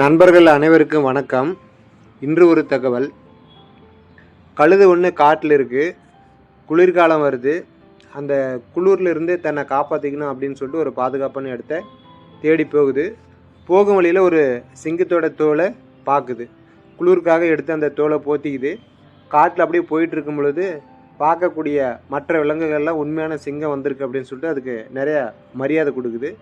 நண்பர்கள் அனைவருக்கும் வணக்கம். இன்று ஒரு தகவல். கழுது ஒன்று காட்டில் இருக்குது குளிர்காலம் வருது. அந்த குளிர்லேருந்து தன்னை காப்பாற்றிக்கணும் அப்படின்னு சொல்லிட்டு ஒரு பாதுகாப்பான இடத்த தேடி போகுது. போகும் வழியில் ஒரு சிங்கத்தோட தோலை பார்க்குது குளிருக்காக எடுத்து அந்த தோலை போத்திக்குது. காட்டில் அப்படியே போயிட்டு இருக்கும் பொழுது பார்க்கக்கூடிய மற்ற விலங்குகள்லாம் உண்மையான சிங்கம் வந்திருக்கு அப்படின்னு சொல்லிட்டு அதுக்கு நிறைய மரியாதை கொடுக்குது.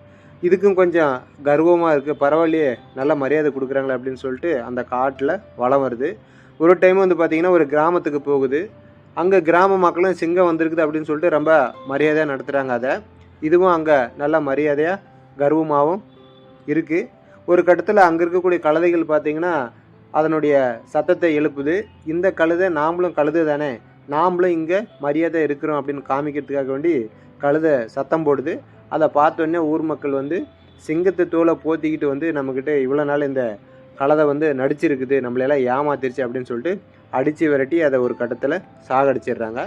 இதுக்கும் கொஞ்சம் கர்வமாக இருக்குது பரவாயில்லையே நல்ல மரியாதை கொடுக்குறாங்களே அப்படின்னு சொல்லிட்டு அந்த காட்டில் வளம் வருது. ஒரு டைம் வந்து பார்த்திங்கன்னா ஒரு கிராமத்துக்கு போகுது. அங்கே கிராம மக்களும் சிங்கம் வந்திருக்குது அப்படின்னு சொல்லிட்டு ரொம்ப மரியாதையாக நடத்துகிறாங்க அதை. இதுவும் அங்கே நல்ல மரியாதையாக கர்வமாகவும் இருக்குது ஒரு கட்டத்தில் அங்கே இருக்கக்கூடிய கழுதைகள் பார்த்திங்கன்னா அதனுடைய சத்தத்தை எழுப்புது. இந்த கழுதை நாமளும் கழுது தானே. நாமளும் இங்கே மரியாதை இருக்கிறோம் அப்படின்னு காமிக்கிறதுக்காக வேண்டி கழுதை சத்தம் போடுது. அதை பார்த்தோன்னே ஊர் மக்கள் வந்து சிங்கத்தை தோலை போத்திக்கிட்டு வந்து நம்மக்கிட்ட இவ்வளோ நாள் இந்த கலதை வந்து நடிச்சிருக்குது நம்மளையெல்லாம் ஏமாத்திருச்சு அப்படின்னு சொல்லிட்டு அடித்து விரட்டி அதை ஒரு கட்டத்தில் சாகடிச்சிடுறாங்க.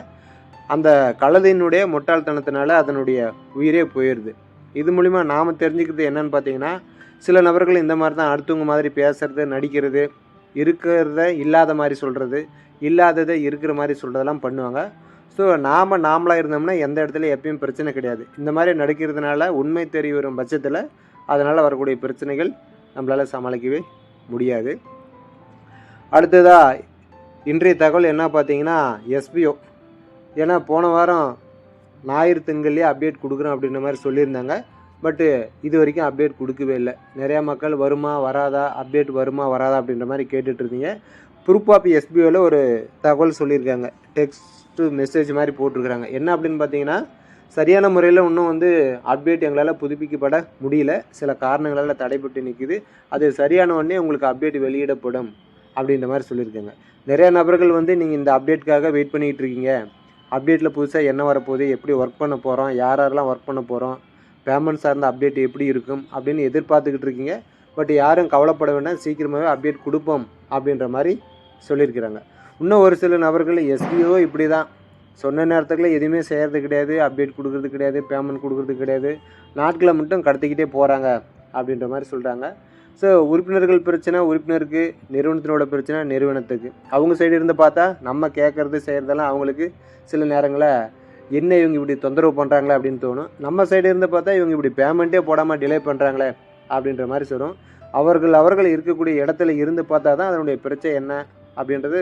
அந்த கழுதையினுடைய முட்டாள்தனத்தினால அதனுடைய உயிரே போயிடுது இது மூலிமா நாம் தெரிஞ்சுக்கிறது என்னன்னு பார்த்தீங்கன்னா சில நபர்கள் இந்த மாதிரி தான் அடுத்தவங்க மாதிரி பேசுறது நடிக்கிறது இருக்கிறத இல்லாத மாதிரி சொல்கிறது இல்லாததை இருக்கிற மாதிரி சொல்கிறதெல்லாம் பண்ணுவாங்க. ஸோ நாம் நாமளாக இருந்தோம்னா எந்த இடத்துல எப்பயும் பிரச்சனை கிடையாது. இந்த மாதிரி நடிக்கிறதுனால உண்மை தெரிய வரும் பட்சத்தில் அதனால் வரக்கூடிய பிரச்சனைகள் நம்மளால் சமாளிக்கவே முடியாது. அடுத்ததாக இன்றைய தகவல் என்ன பார்த்தீங்கன்னா எஸ்பிஓ ஏன்னா போன வாரம் ஞாயிறு திங்கள்லேயே அப்டேட் கொடுக்குறோம் அப்படின்ற மாதிரி சொல்லியிருந்தாங்க. பட்டு இது வரைக்கும் அப்டேட் கொடுக்கவே இல்லை. நிறையா மக்கள் வருமா வராதா அப்டேட் வருமா வராதா அப்படின்ற மாதிரி கேட்டுட்ருந்தீங்க ப்ரூப் ஆஃப் எஸ்பிஓவில் ஒரு தகவல் சொல்லியிருக்காங்க. டெக்ஸ்ட் மெசேஜ் மாதிரி போட்டிருக்கிறாங்க. என்ன அப்படின்னு பார்த்தீங்கன்னா சரியான முறையில் இன்னும் வந்து அப்டேட் எங்களால் புதுப்பிக்கப்பட முடியல. சில காரணங்களால் தடைப்பட்டு நிற்குது அது சரியான உடனே உங்களுக்கு அப்டேட் வெளியிடப்படும் அப்படின்ற மாதிரி சொல்லியிருக்காங்க. நிறைய நபர்கள் வந்து நீங்கள் இந்த அப்டேட்காக வெயிட் பண்ணிகிட்டு இருக்கீங்க. அப்டேட்டில் புதுசாக என்ன வரப்போகுது எப்படி ஒர்க் பண்ண போகிறோம் யார் யாரெல்லாம் ஒர்க் பண்ண போகிறோம் பேமெண்ட் சார்ந்த அப்டேட் எப்படி இருக்கும் அப்படின்னு எதிர்பார்த்துக்கிட்டு இருக்கீங்க. பட் யாரும் கவலைப்பட வேண்டாம். சீக்கிரமாகவே அப்டேட் கொடுப்போம் அப்படின்ற மாதிரி சொல்லியிருக்கிறாங்க. இன்னும் ஒரு சில நபர்கள் எஸ்பிஓ இப்படி தான் சொன்ன நேரத்துக்குள்ள எதுவுமே செய்கிறது கிடையாது அப்டேட் கொடுக்கறது கிடையாது பேமெண்ட் கொடுக்கறது கிடையாது. நாட்களை மட்டும் கடத்திக்கிட்டே போகிறாங்க அப்படின்ற மாதிரி சொல்கிறாங்க ஸோ உறுப்பினர்கள் பிரச்சனை உறுப்பினருக்கு நிறுவனத்தினோட பிரச்சனை நிறுவனத்துக்கு. அவங்க சைடு இருந்து பார்த்தா நம்ம கேட்குறது செய்கிறதெல்லாம் அவங்களுக்கு சில நேரங்களில் என்ன இவங்க இப்படி தொந்தரவு பண்ணுறாங்களே அப்படின்னு தோணும். நம்ம சைடு இருந்து பார்த்தா இவங்க இப்படி பேமெண்ட்டே போடாமல் டிலே பண்ணுறாங்களே அப்படின்ற மாதிரி சொல்லும் அவர்கள் அவர்கள் இருக்கக்கூடிய இடத்துல இருந்து பார்த்தா தான் அதனுடைய பிரச்சனை என்ன அப்படின்றது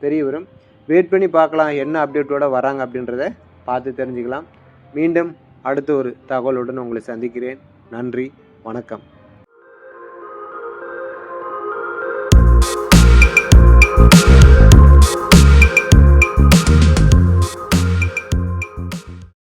தெரிய வரும். வெயிட் பண்ணி பார்க்கலாம் என்ன அப்டேட்டோட வராங்க அப்படின்றத பார்த்து தெரிஞ்சுக்கலாம். மீண்டும் அடுத்த ஒரு தகவலுடன் உங்களை சந்திக்கிறேன். நன்றி வணக்கம்.